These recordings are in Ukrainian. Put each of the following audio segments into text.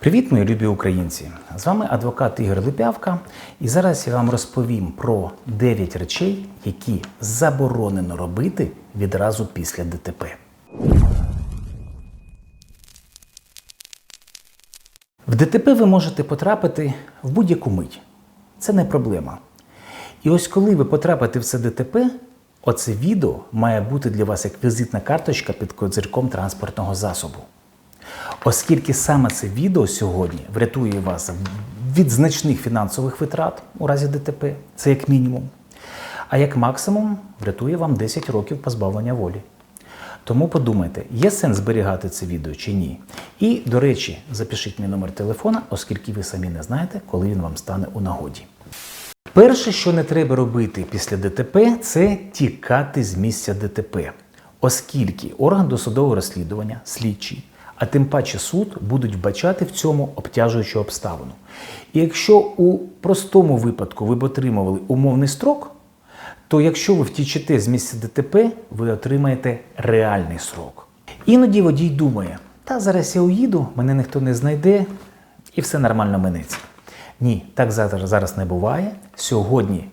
Привіт, мої любі українці! З вами адвокат Ігор Липявка, і зараз я вам розповім про 9 речей, які заборонено робити відразу після ДТП. В ДТП ви можете потрапити в будь-яку мить. Це не проблема. І ось коли ви потрапите в це ДТП, оце відео має бути для вас як візитна карточка під козирком транспортного засобу. Оскільки саме це відео сьогодні врятує вас від значних фінансових витрат у разі ДТП, це як мінімум, а як максимум врятує вам 10 років позбавлення волі. Тому подумайте, є сенс зберігати це відео чи ні. І, до речі, запишіть мій номер телефона, оскільки ви самі не знаєте, коли він вам стане у нагоді. Перше, що не треба робити після ДТП, це тікати з місця ДТП, оскільки орган досудового розслідування, слідчий, а тим паче суд будуть вбачати в цьому обтяжуючу обставину. І якщо у простому випадку ви б отримували умовний строк, то якщо ви втічете з місця ДТП, ви отримаєте реальний срок. Іноді водій думає, та зараз я уїду, мене ніхто не знайде, і все нормально минеться. Ні, так зараз, не буває. Сьогодні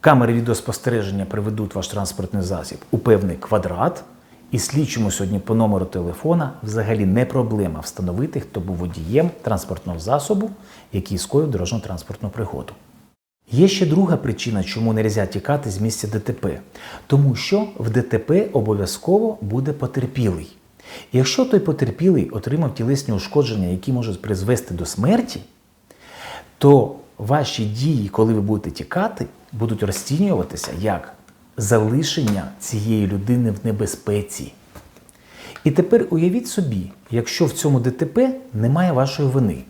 камери відеоспостереження приведуть ваш транспортний засіб у певний квадрат, і слідчому сьогодні по номеру телефона взагалі не проблема встановити, хто був водієм транспортного засобу, який скоїв дорожньо-транспортну пригоду. Є ще друга причина, чому не можна тікати з місця ДТП. Тому що в ДТП обов'язково буде потерпілий. Якщо той потерпілий отримав тілесні ушкодження, які можуть призвести до смерті, то ваші дії, коли ви будете тікати, будуть розцінюватися як залишення цієї людини в небезпеці. І тепер уявіть собі, якщо в цьому ДТП немає вашої вини.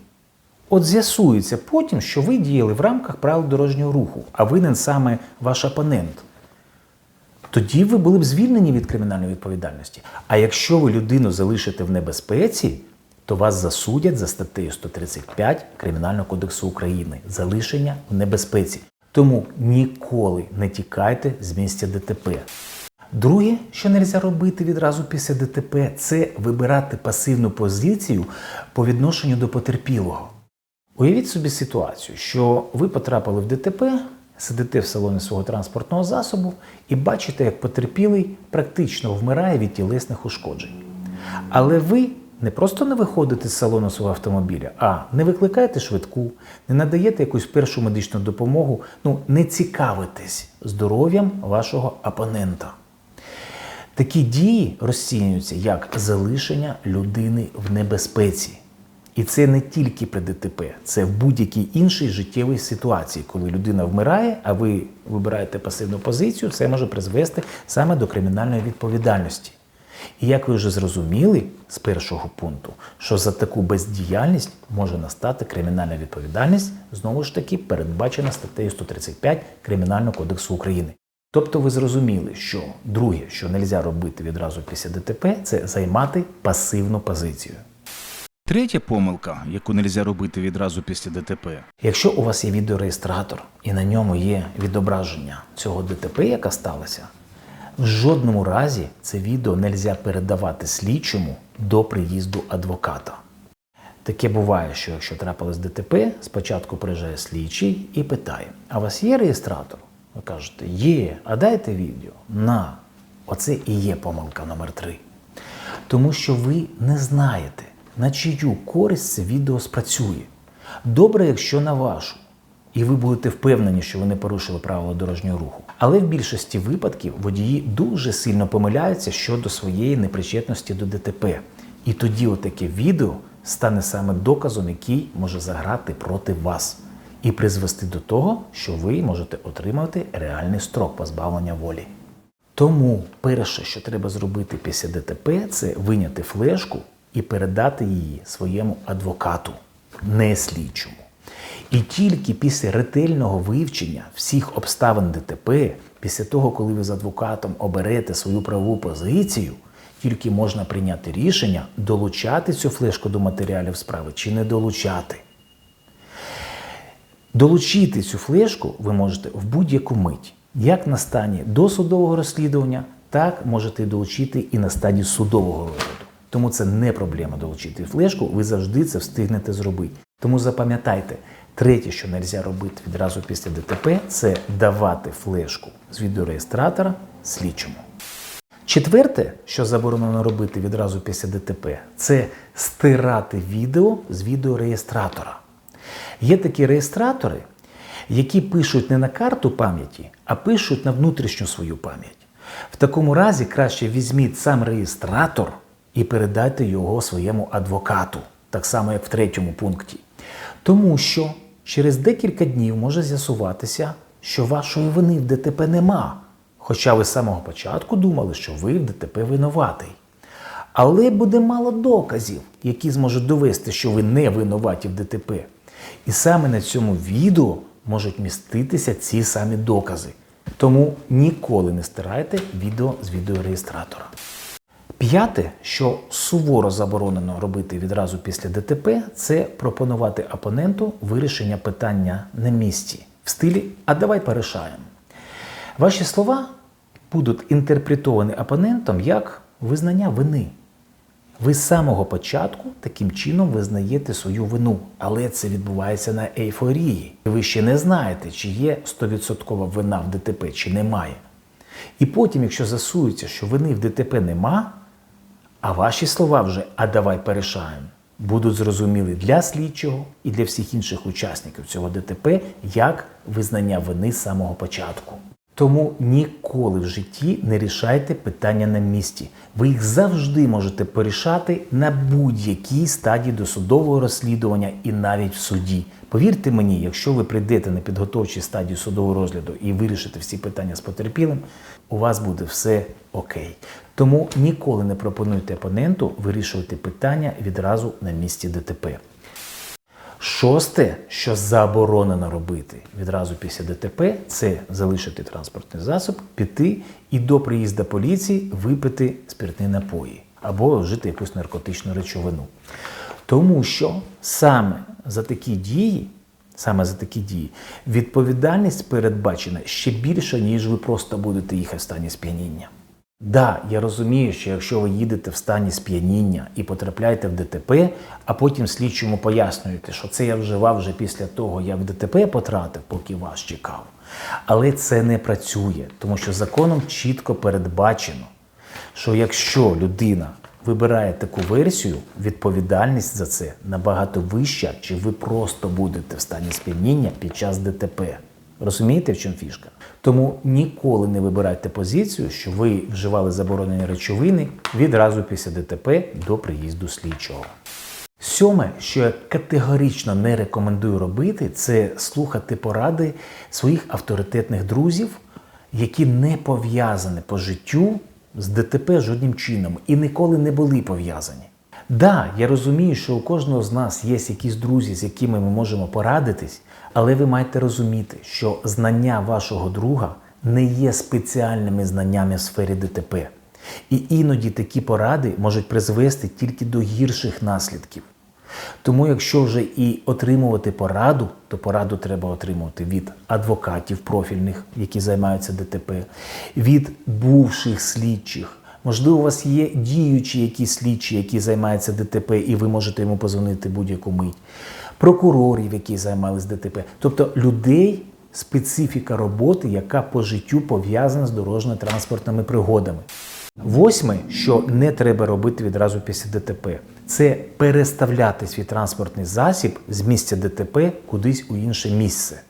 От з'ясується потім, що ви діяли в рамках правил дорожнього руху, а винен саме ваш опонент. Тоді ви були б звільнені від кримінальної відповідальності. А якщо ви людину залишите в небезпеці, то вас засудять за статтею 135 Кримінального кодексу України залишення в небезпеці. Тому ніколи не тікайте з місця ДТП. Друге, що не можна робити відразу після ДТП, це вибирати пасивну позицію по відношенню до потерпілого. Уявіть собі ситуацію, що ви потрапили в ДТП, сидите в салоні свого транспортного засобу і бачите, як потерпілий практично вмирає від тілесних ушкоджень. Але ви не просто не виходите з салону свого автомобіля, а не викликаєте швидку, не надаєте якусь першу медичну допомогу, ну не цікавитесь здоров'ям вашого опонента. Такі дії розцінюються як залишення людини в небезпеці. І це не тільки при ДТП, це в будь-якій іншій життєвій ситуації, коли людина вмирає, а ви вибираєте пасивну позицію, це може призвести саме до кримінальної відповідальності. І як ви вже зрозуміли з першого пункту, що за таку бездіяльність може настати кримінальна відповідальність, знову ж таки передбачена статтею 135 Кримінального кодексу України. Тобто ви зрозуміли, що друге, що не можна робити відразу після ДТП, це займати пасивну позицію. Третя помилка, яку не можна робити відразу після ДТП. Якщо у вас є відеореєстратор і на ньому є відображення цього ДТП, яка сталася, в жодному разі це відео не можна передавати слідчому до приїзду адвоката. Таке буває, що якщо трапилось ДТП, спочатку приїжджає слідчий і питає: а у вас є реєстратор? Ви кажете, є, а дайте відео. На. Оце і є помилка номер три. Тому що ви не знаєте, на чию користь це відео спрацює. Добре, якщо на вашу. І ви будете впевнені, що ви не порушили правила дорожнього руху. Але в більшості випадків водії дуже сильно помиляються щодо своєї непричетності до ДТП. І тоді отаке відео стане саме доказом, який може заграти проти вас і призвести до того, що ви можете отримати реальний строк позбавлення волі. Тому перше, що треба зробити після ДТП, це виняти флешку і передати її своєму адвокату, не слідчому. І тільки після ретельного вивчення всіх обставин ДТП, після того, коли ви з адвокатом оберете свою правову позицію, тільки можна прийняти рішення, долучати цю флешку до матеріалів справи чи не долучати. Долучити цю флешку ви можете в будь-яку мить, як на стані досудового розслідування, так можете долучити і на стадії судового розгляду. Тому це не проблема долучити флешку, ви завжди це встигнете зробити. Тому запам'ятайте, третє, що не можна робити відразу після ДТП, це давати флешку з відеореєстратора слідчому. Четверте, що заборонено робити відразу після ДТП, це стирати відео з відеореєстратора. Є такі реєстратори, які пишуть не на карту пам'яті, а пишуть на внутрішню свою пам'ять. В такому разі краще візьміть сам реєстратор і передайте його своєму адвокату, так само як в третьому пункті. Тому що через декілька днів може з'ясуватися, що вашої вини в ДТП нема. Хоча ви з самого початку думали, що ви в ДТП винуватий. Але буде мало доказів, які зможуть довести, що ви не винуваті в ДТП. І саме на цьому відео можуть міститися ці самі докази. Тому ніколи не стирайте відео з відеореєстратора. П'яте, що суворо заборонено робити відразу після ДТП, це пропонувати опоненту вирішення питання на місці в стилі А давай порішаємо. Ваші слова будуть інтерпретовані опонентом як визнання вини. Ви з самого початку таким чином визнаєте свою вину, але це відбувається на ейфорії. Ви ще не знаєте, чи є 100% вина в ДТП, чи немає. І потім, якщо засується, що вини в ДТП нема, а ваші слова вже а давай порішаємо, будуть зрозуміли для слідчого і для всіх інших учасників цього ДТП як визнання вини з самого початку. Тому ніколи в житті не рішайте питання на місці. Ви їх завжди можете порішати на будь-якій стадії досудового розслідування і навіть в суді. Повірте мені, якщо ви прийдете на підготовчій стадії судового розгляду і вирішите всі питання з потерпілим, у вас буде все окей. Тому ніколи не пропонуйте опоненту вирішувати питання відразу на місці ДТП. Шосте, що заборонено робити відразу після ДТП, це залишити транспортний засіб, піти і до приїзду поліції випити спиртні напої або вжити якусь наркотичну речовину. Тому що саме за такі дії, саме за такі дії, відповідальність передбачена ще більша, ніж ви просто будете їхати в стані сп'яніння. Да, я розумію, що якщо ви їдете в стані сп'яніння і потрапляєте в ДТП, а потім слідчому пояснюєте, що це я вживав вже після того, як в ДТП потратив, поки вас чекав. Але це не працює, тому що законом чітко передбачено, що якщо людина вибирає таку версію, відповідальність за це набагато вища, чи ви просто будете в стані сп'яніння під час ДТП. Розумієте, в чому фішка? Тому ніколи не вибирайте позицію, що ви вживали заборонені речовини відразу після ДТП до приїзду слідчого. Сьоме, що я категорично не рекомендую робити, це слухати поради своїх авторитетних друзів, які не пов'язані по життю з ДТП жодним чином і ніколи не були пов'язані. Да, я розумію, що у кожного з нас є якісь друзі, з якими ми можемо порадитись, але ви маєте розуміти, що знання вашого друга не є спеціальними знаннями в сфері ДТП. І іноді такі поради можуть призвести тільки до гірших наслідків. Тому, якщо вже і отримувати пораду, то пораду треба отримувати від адвокатів профільних, які займаються ДТП, від бувших слідчих. Можливо, у вас є діючі якісь слідчі, які займаються ДТП, і ви можете йому позвонити будь-яку мить. Прокурорів, які займалися ДТП. Тобто людей, специфіка роботи, яка по життю пов'язана з дорожньо-транспортними пригодами. Восьме, що не треба робити відразу після ДТП, це переставляти свій транспортний засіб з місця ДТП кудись у інше місце,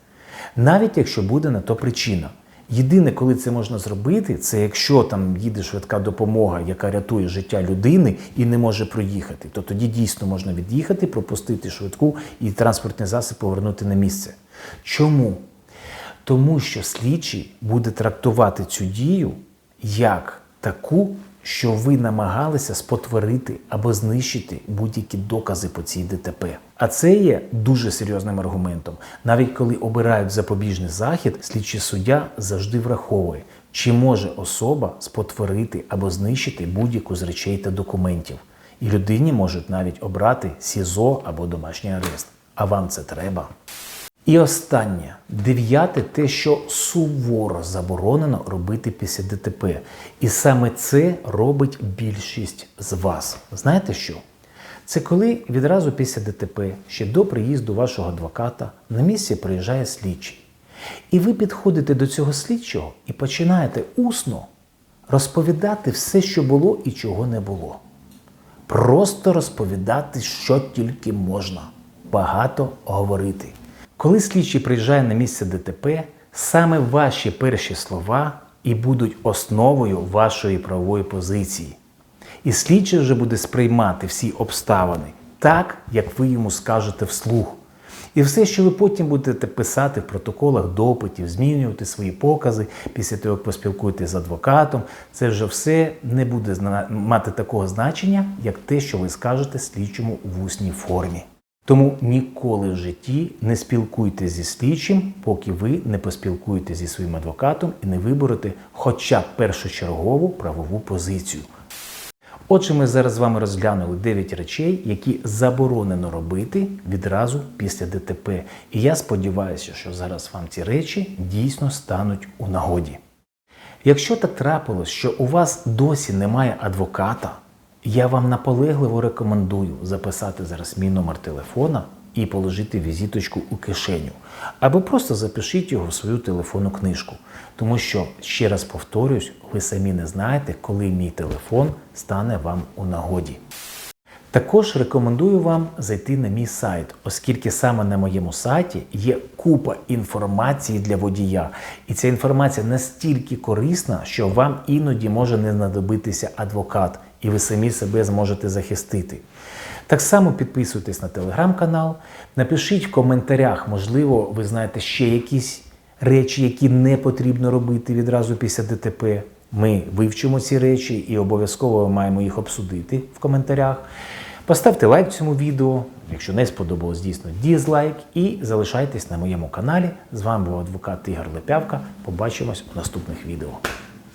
навіть якщо буде на то причина. Єдине, коли це можна зробити, це якщо там їде швидка допомога, яка рятує життя людини і не може проїхати, то тоді дійсно можна від'їхати, пропустити швидку і транспортний засіб повернути на місце. Чому? Тому що слідчий буде трактувати цю дію як таку, що ви намагалися спотворити або знищити будь-які докази по цій ДТП. А це є дуже серйозним аргументом. Навіть коли обирають запобіжний захід, слідчий суддя завжди враховує, чи може особа спотворити або знищити будь-яку з речей та документів. І людині можуть навіть обрати СІЗО або домашній арест. А вам це треба. І останнє, дев'яте, те, що суворо заборонено робити після ДТП. І саме це робить більшість з вас. Знаєте що? Це коли відразу після ДТП, ще до приїзду вашого адвоката, на місці приїжджає слідчий. І ви підходите до цього слідчого і починаєте усно розповідати все, що було і чого не було. Просто розповідати, що тільки можна. Багато говорити. Коли слідчий приїжджає на місце ДТП, саме ваші перші слова і будуть основою вашої правової позиції. І слідчий вже буде сприймати всі обставини так, як ви йому скажете вслух. І все, що ви потім будете писати в протоколах допитів, змінювати свої покази після того, як поспілкуєтесь з адвокатом, це вже все не буде мати такого значення, як те, що ви скажете слідчому в усній формі. Тому ніколи в житті не спілкуйтесь зі слідчим, поки ви не поспілкуєтесь зі своїм адвокатом і не виберете хоча б першочергову правову позицію. Отже, ми зараз з вами розглянули 9 речей, які заборонено робити відразу після ДТП. І я сподіваюся, що зараз вам ці речі дійсно стануть у нагоді. Якщо так трапилось, що у вас досі немає адвоката, я вам наполегливо рекомендую записати зараз мій номер телефона і положити візиточку у кишеню. Або просто запишіть його в свою телефонну книжку. Тому що, ще раз повторюсь, ви самі не знаєте, коли мій телефон стане вам у нагоді. Також рекомендую вам зайти на мій сайт, оскільки саме на моєму сайті є купа інформації для водія. І ця інформація настільки корисна, що вам іноді може не знадобитися адвокат, і ви самі себе зможете захистити. Так само підписуйтесь на телеграм-канал, напишіть в коментарях, можливо, ви знаєте ще якісь речі, які не потрібно робити відразу після ДТП. Ми вивчимо ці речі і обов'язково маємо їх обсудити в коментарях. Поставте лайк цьому відео, якщо не сподобалось, дійсно дізлайк, і залишайтесь на моєму каналі. З вами був адвокат Ігор Лепявка. Побачимось у наступних відео.